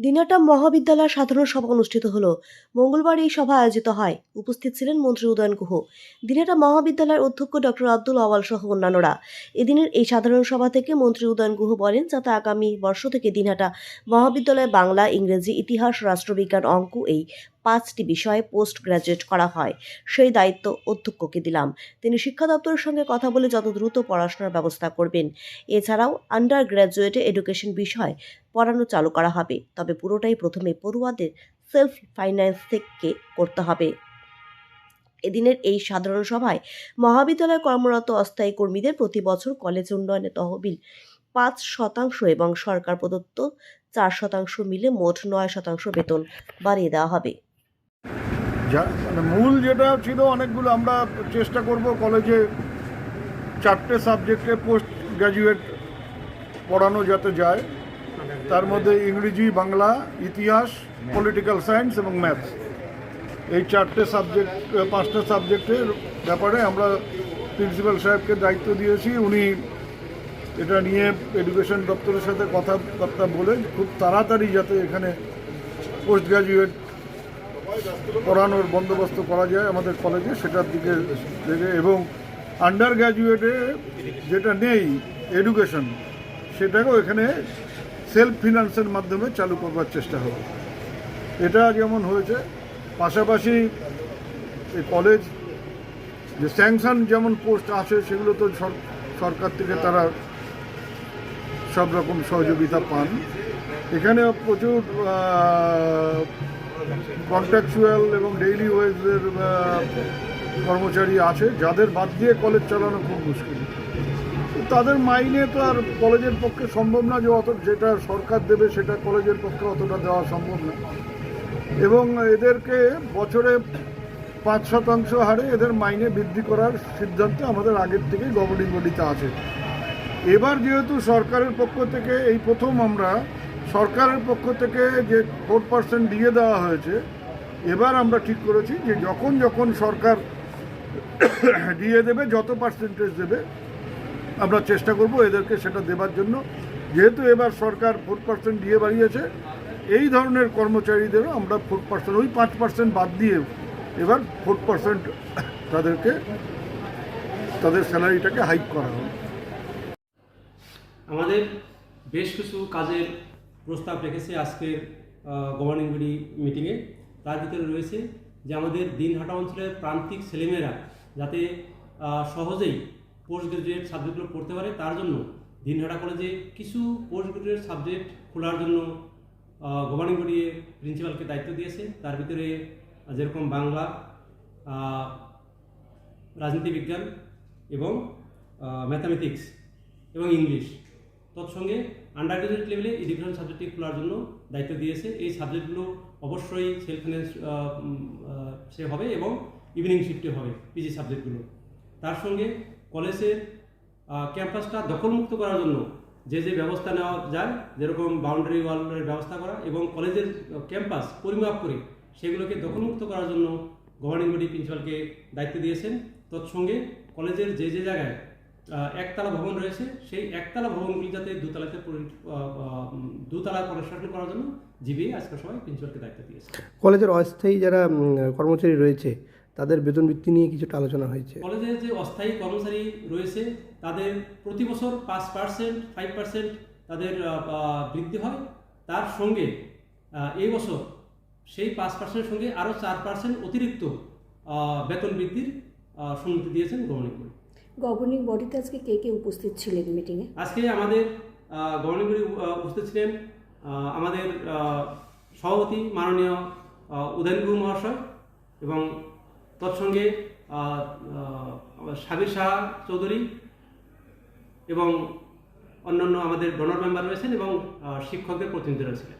দিনাটা মহাবিদ্যালয় সাধারণ সভা অনুষ্ঠিত হল। মঙ্গলবার এই সভা আয়োজিত হয়। উপস্থিত ছিলেন মন্ত্রী উদয়ন গুহ। দিনাটা মহাবিদ্যালয়ের অধ্যক্ষ ডক্টর আব্দুল আওয়াল সহ অন্যান্যরা। এদিনের এই সাধারণ সভা থেকে মন্ত্রী উদয়ন গুহ বলেন, যাতে আগামী বর্ষ থেকে দিনহাটা মহাবিদ্যালয়ে বাংলা, ইংরেজি, ইতিহাস, রাষ্ট্রবিজ্ঞান অঙ্ক এই পাঁচটি বিষয়ে পোস্ট গ্রাজুয়েট করা হয়। সেই দায়িত্ব অধ্যক্ষকে দিলাম। তিনি শিক্ষা দপ্তরের সঙ্গে কথা বলে যত দ্রুত পড়াশোনার ব্যবস্থা করবেন। এছাড়াও আন্ডার গ্র্যাজুয়েটে এডুকেশন বিষয় পড়ানো চালু করা হবে। তবে পুরোটাই প্রথমে পড়ুয়াদের সেলফ ফাইন্যান্স থেকে করতে হবে। এদিনের এই সাধারণ সভায় মহাবিদ্যালয়ে কর্মরত অস্থায়ী কর্মীদের প্রতি বছর কলেজ উন্নয়নে তহবিল পাঁচ শতাংশ এবং সরকার প্রদত্ত চার শতাংশ মিলে মোট নয় শতাংশ বেতন বাড়িয়ে দেওয়া হবে। মানে মূল যেটা ছিল অনেকগুলো, আমরা চেষ্টা করব কলেজে চারটে সাবজেক্টে পোস্ট গ্র্যাজুয়েট পড়ানো যাতে যায়। তার মধ্যে ইংরেজি বাংলা ইতিহাস পলিটিক্যাল সায়েন্স এবং ম্যাথস এই চারটে সাবজেক্ট পাঁচটা সাবজেক্টের ব্যাপারে আমরা প্রিন্সিপাল সাহেবকে দায়িত্ব দিয়েছি। উনি এটা নিয়ে এডুকেশন দপ্তরের সাথে কথাবার্তা বলে খুব তাড়াতাড়ি যাতে এখানে পোস্ট গ্র্যাজুয়েট পড়ানোর বন্দোবস্ত করা যায় আমাদের কলেজে সেটার দিকে থেকে এবং আন্ডার গ্র্যাজুয়েটে যেটা নেই এডুকেশন সেটাকেও এখানে সেলফ ফিনান্সের মাধ্যমে চালু করবার চেষ্টা হবে। এটা যেমন হয়েছে, পাশাপাশি এই কলেজ যে স্যাংশন যেমন পোস্ট আছে, সেগুলো তো সর- সরকার থেকে তারা সব রকম সহযোগিতা পান। এখানে প্রচুর কন্ট্রাকচুয়াল এবং ডেইলি ওয়েজের কর্মচারী আছে, যাদের বাদ দিয়ে কলেজ চালানো খুব মুশকিল। তাদের মাইনে তো আর কলেজের পক্ষে সম্ভব না যে অত যেটা সরকার দেবে সেটা কলেজের পক্ষে অতটা দেওয়া সম্ভব না। এবং এদেরকে বছরে পাঁচ শতাংশ হারে এদের মাইনে বৃদ্ধি করার সিদ্ধান্ত আমাদের আগের থেকেই গভর্নিং বডিতে আছে। এবার যেহেতু সরকারের পক্ষ থেকে এই প্রথম আমরা সরকারের পক্ষ থেকে যে ফোর পার্সেন্ট দিয়ে দেওয়া হয়েছে, এবার আমরা ঠিক করেছি যে যখন যখন সরকার দিয়ে দেবে, যত পার্সেন্টেজ দেবে আমরা চেষ্টা করব এদেরকে সেটা দেবার জন্য। যেহেতু এবার সরকার ফোর পার্সেন্ট দিয়ে বাড়িয়েছে, এই ধরনের কর্মচারীদেরও আমরা ফোর পার্সেন্ট ওই পাঁচ পার্সেন্ট বাদ দিয়ে এবার ফোর পার্সেন্ট তাদেরকে, তাদের স্যালারিটাকে হাইক করা হবে। আমাদের বেশ কিছু কাজের প্রস্তাব রেখেছে আজকের গভর্নিং বডি মিটিংয়ে তার ভিতরে রয়েছে যে আমাদের দিনহাটা অঞ্চলের প্রান্তিক ছেলেমেয়েরা যাতে সহজেই পোস্ট গ্রাজুয়েট সাবজেক্টগুলো পড়তে পারে, তার জন্য দিনহাটা কলেজে কিছু পোস্ট গ্রাজুয়েট সাবজেক্ট খোলার জন্য গভর্নিং বডি প্রিন্সিপালকে দায়িত্ব দিয়েছে। তার ভিতরে যেরকম বাংলা রাজনীতি বিজ্ঞান এবং ম্যাথামেটিক্স এবং ইংলিশ তৎসঙ্গে আন্ডার গ্রাজুয়েট লেভেলে এডুকেশন সাবজেক্টটি খোলার জন্য দায়িত্ব দিয়েছে। এই সাবজেক্টগুলো অবশ্যই সেলফ সে হবে এবং ইভিনিং শিফটে হবে পিজি সাবজেক্টগুলো তার সঙ্গে কলেজের ক্যাম্পাসটা দখলমুক্ত করার জন্য যে যে ব্যবস্থা নেওয়া যায়, যেরকম বাউন্ডারি ওয়ালের ব্যবস্থা করা এবং কলেজের ক্যাম্পাস পরিমাপ করে সেগুলোকে দখলমুক্ত করার জন্য গভর্নিং বডি প্রিন্সিপালকে দায়িত্ব দিয়েছেন। তৎসঙ্গে কলেজের যে যে জায়গায় একতলা ভবন রয়েছে, সেই একতলা ভবনগুলি যাতে দুতলাতে দুতলা প্রশাসন করার জন্য জিবিএ আজকের সবাই প্রিন্সিপালকে দায়িত্ব দিয়েছে। কলেজের অস্থায়ী যারা কর্মচারী রয়েছে তাদের বেতন বৃত্তি নিয়ে কিছুটা আলোচনা হয়েছে। কলেজের যে অস্থায়ী কর্মচারী রয়েছে তাদের প্রতি বছর পাঁচ পার্সেন্ট ফাইভ পার্সেন্ট তাদের বৃদ্ধি হয়। তার সঙ্গে এই বছর সেই পাঁচ পার্সেন্টের সঙ্গে আরও চার পার্সেন্ট অতিরিক্ত বেতন বৃদ্ধির সম্মতি দিয়েছেন গভর্নিং বডি। গভর্নিং বডিতে আজকে কে কে উপস্থিত ছিলেন মিটিংয়ে? আজকে আমাদের গভর্নিং বডি উপস্থিত ছিলেন আমাদের সভাপতি মাননীয় আহ, মহাশয় এবং তৎসঙ্গে সাবির শাহ চৌধুরী এবং অন্যান্য আমাদের ডোনার মেম্বার রয়েছেন এবং শিক্ষকদের প্রতিনিধি ছিলেন